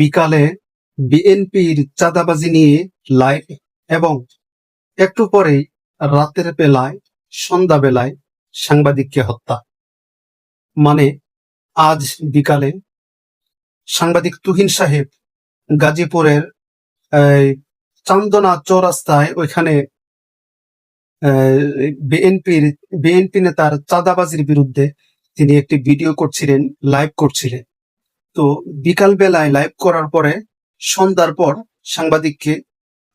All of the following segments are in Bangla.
বিকালে বিএনপির চাঁদাবাজি নিয়ে লাইভ এবং একটু পরেই রাতের বেলায় সন্ধ্যা বেলায় সাংবাদিককে হত্যা। মানে আজ বিকালে সাংবাদিক তুহিন সাহেব গাজীপুরের চান্দনা চৌরাস্তায় ওইখানে বিএনপির, বিএনপি নেতার চাঁদাবাজির বিরুদ্ধে তিনি একটি ভিডিও করছিলেন, লাইভ করছিলেন। তো বিকাল বেলায় লাইভ করার পরে সন্ধ্যার পর সাংবাদিককে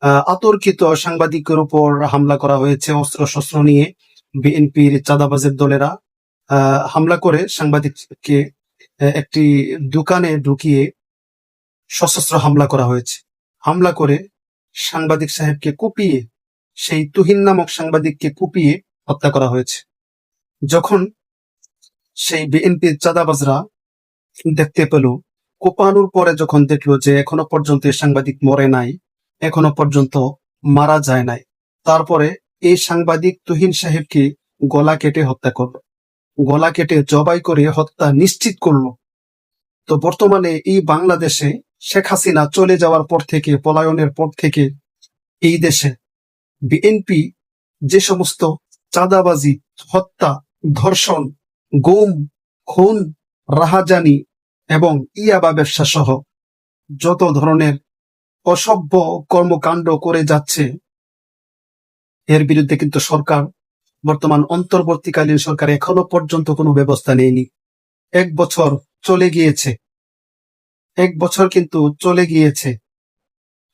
আহ, অতর্কিত সাংবাদিকের উপর হামলা করা হয়েছে অস্ত্র শস্ত্র নিয়ে বিএনপির চাঁদাবাজের দলেরা। হামলা করে সাংবাদিককে একটি দোকানে ঢুকিয়ে সশস্ত্র হামলা করা হয়েছে। হামলা করে সাংবাদিক সাহেবকে কুপিয়ে সেই তুহিন নামক সাংবাদিককে কুপিয়ে হত্যা করা হয়েছে। যখন সেই বিএনপির চাঁদাবাজরা দেখতে পেল, কোপানোর পরে যখন দেখল যে এখনও পর্যন্ত সাংবাদিক মরে নাই, এখনও পর্যন্ত মারা যায় নাই, তারপরে এই সাংবাদিক তুহিন সাহেবকে গলা কেটে হত্যা করল। গলা কেটে জবাই করে হত্যা নিশ্চিত করল। তো বর্তমানে এই বাংলাদেশে শেখ হাসিনা চলে যাওয়ার পর থেকে, পলায়নের পর থেকে এই দেশে বিএনপি যে সমস্ত চাঁদাবাজি, হত্যা, ধর্ষণ, গুম, খুন, রাহাজানি এবং ইয়াবা ব্যবসা সহ যত ধরনের অসভ্য কর্মকাণ্ড করে যাচ্ছে, এর বিরুদ্ধে কিন্তু সরকার বর্তমান অন্তর্বর্তীকালীন সরকার এখনও পর্যন্ত কোনো ব্যবস্থা নেয়নি। এক বছর চলে গিয়েছে। এক বছর কিন্তু চলে গিয়েছে।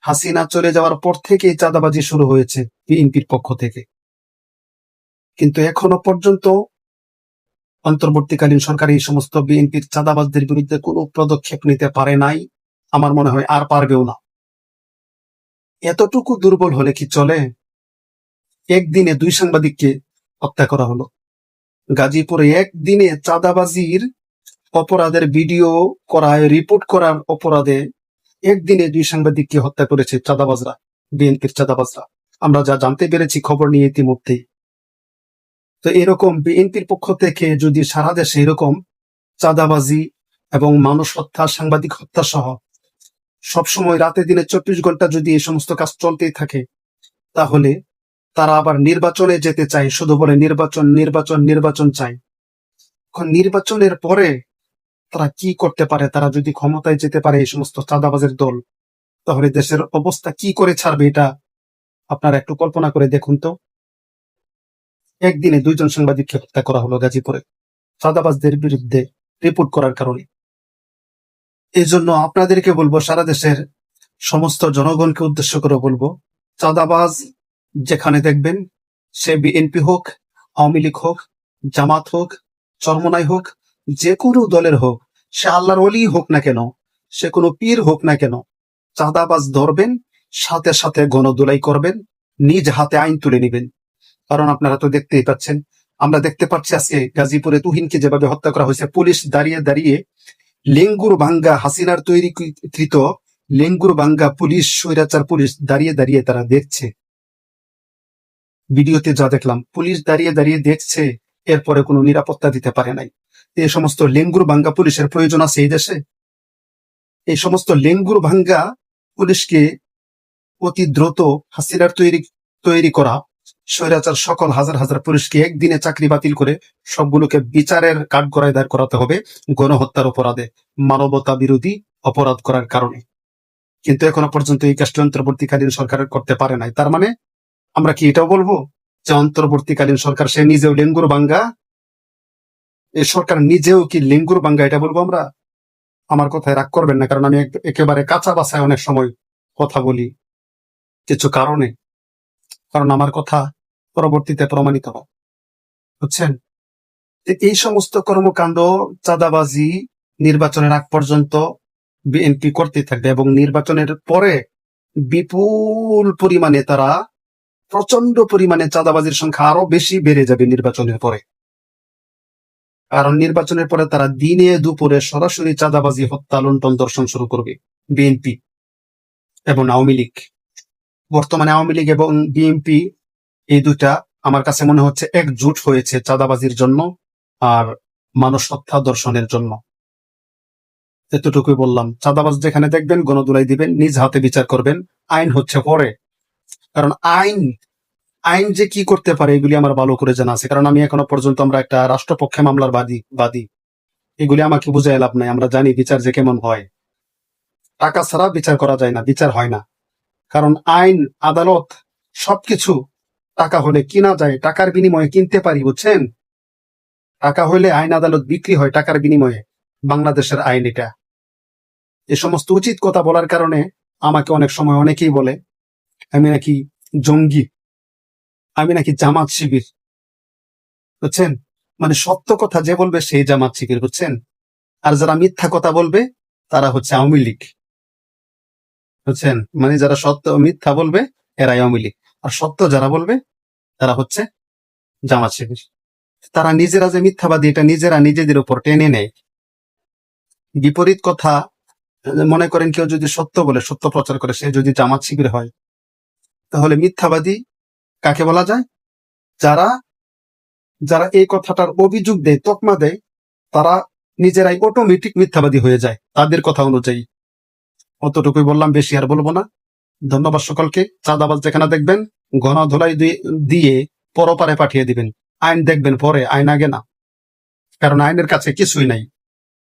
হাসিনা চলে যাওয়ার পর থেকেই চাঁদাবাজি শুরু হয়েছে বিএনপির পক্ষ থেকে। কিন্তু এখনও পর্যন্ত অন্তর্বর্তীকালীন সরকার এই সমস্ত বিএনপির চাঁদাবাজদের বিরুদ্ধে কোনো পদক্ষেপ নিতে পারে নাই, আমার মনে হয় আর পারবেও না। এতটুকু দুর্বল হলে কি চলে? একদিনে দুই সাংবাদিককে হত্যা করা হলো। গাজীপুরে একদিনে চাঁদাবাজির অপরাধের ভিডিও করায়, রিপোর্ট করার অপরাধে একদিনে দুই সাংবাদিককে হত্যা করেছে চাঁদাবাজরা, বিএনপির চাঁদাবাজরা। আমরা যা জানতে পেরেছি খবর নিয়ে ইতিমধ্যেই। তো এরকম বিএনপির পক্ষ থেকে যদি সারা দেশে এরকম চাঁদাবাজি এবং মানুষ হত্যা, সাংবাদিক হত্যা সহ সবসময় রাতে দিনে চব্বিশ ঘণ্টা যদি এই সমস্ত কাজ চলতেই থাকে, তাহলে তারা আবার নির্বাচনে যেতে চায়, শুধু বলে নির্বাচন নির্বাচন নির্বাচন চায়। এখন নির্বাচনের পরে তারা কি করতে পারে? তারা যদি ক্ষমতায় যেতে পারে এই সমস্ত চাঁদাবাজের দল, তাহলে দেশের অবস্থা কি করে ছাড়বে এটা আপনারা একটু কল্পনা করে দেখুন তো। একদিনে দুইজন সাংবাদিককে হত্যা করা হলো গাজীপুরে। চাঁদাবাজদের বিরুদ্ধে রিপোর্ট করার কারণে। এই জন্য আপনাদেরকে বলব, সারা দেশের সমস্ত জনগণকে উদ্দেশ্য করে বলব, চাঁদাবাজ যেখানে দেখবেন, সে বিএনপি হোক, আওয়ামী লীগ হোক, জামাত হোক, চরমনাই হোক, যে কোনো দলের হোক, সে আল্লাহর অলি হোক না কেন, সে কোনো পীর হোক না কেন, চাঁদাবাজ ধরবেন, সাথে সাথে গণদোলাই করবেন, নিজ হাতে আইন তুলে নেবেন। কারণ আপনারা তো দেখতেই পাচ্ছেন। আমরা দেখতে পাচ্ছি আজকে গাজীপুরে তুহিনকে যেভাবে হত্যা করা হয়েছে, পুলিশ দাঁড়িয়ে দাঁড়িয়ে লেঙ্গুর ভাঙ্গা হাসিনার তৈরি কৃত লেঙ্গুর ভাঙ্গা পুলিশ, স্বৈরাচার পুলিশ দাঁড়িয়ে দাঁড়িয়ে তারা দেখছে। ভিডিওতে যা দেখলাম, পুলিশ দাঁড়িয়ে দাঁড়িয়ে দেখছে, এরপরে কোনো নিরাপত্তা দিতে পারে নাই। এই সমস্ত লেঙ্গুর ভাঙ্গা পুলিশের প্রয়োজন আছে এই দেশে? এই সমস্ত লেঙ্গুর ভাঙ্গা পুলিশকে অতি দ্রুত হাসিনার তৈরি তৈরি করা স্বৈরাচার সকল হাজার হাজার পুলিশকে একদিনে চাকরি বাতিল করে সবগুলোকে বিচারের কাঠগড়ায় দাঁড় করাতে হবে গণহত্যার অপরাধে, মানবতা বিরোধী অপরাধ করার কারণে। কিন্তু এখনও পর্যন্ত এই কাজটি অন্তর্বর্তীকালীন সরকার করতে পারে নাই। তার মানে আমরা কি এটাও বলব যে অন্তর্বর্তীকালীন সরকার সে নিজেও লেঙ্গুর বাঙ্গা? এই সরকার নিজেও কি লেঙ্গুর বাঙ্গা এটা বলব আমরা? আমার কথায় রাগ করবেন না, কারণ আমি একেবারে কাঁচা বাসায় অনেক সময় কথা বলি কিছু কারণে। কারণ আমার কথা পরবর্তীতে প্রমাণিত হয়। বুঝছেন? এই সমস্ত কর্মকাণ্ড, চাঁদাবাজি নির্বাচনের আগ পর্যন্ত বিএনপি করতে থাকবে এবং নির্বাচনের পরে বিপুল পরিমাণে তারা প্রচণ্ড পরিমাণে চাঁদাবাজির সংখ্যা আরও বেশি বেড়ে যাবে নির্বাচনের পরে। কারণ নির্বাচনের পরে তারা দিনে দুপুরে সরাসরি চাঁদাবাজি, হত্যা, লুণ্ঠন দর্শন শুরু করবে বিএনপি এবং আওয়ামী লীগ। বর্তমানে আওয়ামী লীগ এবং বিএনপি এই দুটা আমার কাছে মনে হচ্ছে একজুট হয়েছে চাঁদাবাজির জন্য আর মানুষ হত্যা দর্শনের জন্য। এতটুকুই বললাম। চাঁদাবাজ যেখানে দেখবেন, গণদুলাই দিবেন, নিজ হাতে বিচার করবেন, আইন হচ্ছে পরে। কারণ আইন আইন যে কি করতে পারে এগুলি আমার ভালো করে জানা আছে। কারণ আমি এখনও পর্যন্ত আমরা একটা রাষ্ট্রপক্ষে মামলার বাদী বাদী। এগুলি আমাকে বুঝাই লাভ নাই। আমরা জানি বিচার যে কেমন হয়। টাকা ছাড়া বিচার করা যায় না, বিচার হয় না। কারণ আইন, আদালত সবকিছু টাকা হলে কিনা যায়, টাকার বিনিময়ে কিনতে পারি, বুঝছেন? টাকা হলে আইন আদালত বিক্রি হয় টাকার বিনিময়ে, বাংলাদেশের আইন এটা। এ সমস্ত উচিত কথা বলার কারণে আমাকে অনেক সময় অনেকেই বলে, আমি নাকি জঙ্গি, আমি নাকি জামাত শিবির, বুঝছেন? মানে সত্য কথা যে বলবে সেই জামাত শিবির, বুঝছেন? আর যারা মিথ্যা কথা বলবে, তারা হচ্ছে আওয়ামী লীগ, বুঝছেন? মানে যারা সত্য মিথ্যা বলবে, এরাই আওয়ামী লীগ। আর সত্য যারা বলবে, তারা হচ্ছে জামাত শিবির। তারা নিজেরা যে মিথ্যাবাদী, এটা নিজেরা নিজেদের উপর টেনে নেয়। বিপরীত কথা, মনে করেন কেউ যদি সত্য বলে, সত্য প্রচার করে, সে যদি জামাত শিবির হয়, তাহলে মিথ্যাবাদী কাকে বলা যায়? যারা যারা এই কথাটার অভিযোগ দেয়, তকমা দেয়, তারা নিজেরাই অটোমেটিক মিথ্যাবাদী হয়ে যায়। তাদের কথা অনুযায়ী। অতটুকুই বললাম, বেশি আর বলব না। ধন্যবাদ সকলকে। চাঁদাবাজ যেখানে দেখবেন গণ ধোলাই দিয়ে- দিয়ে পরপারে পাঠিয়ে দিবেন। আইন দেখবেন পরে, আইন আগে না। কারণ আইনের কাছে কিছুই নাই।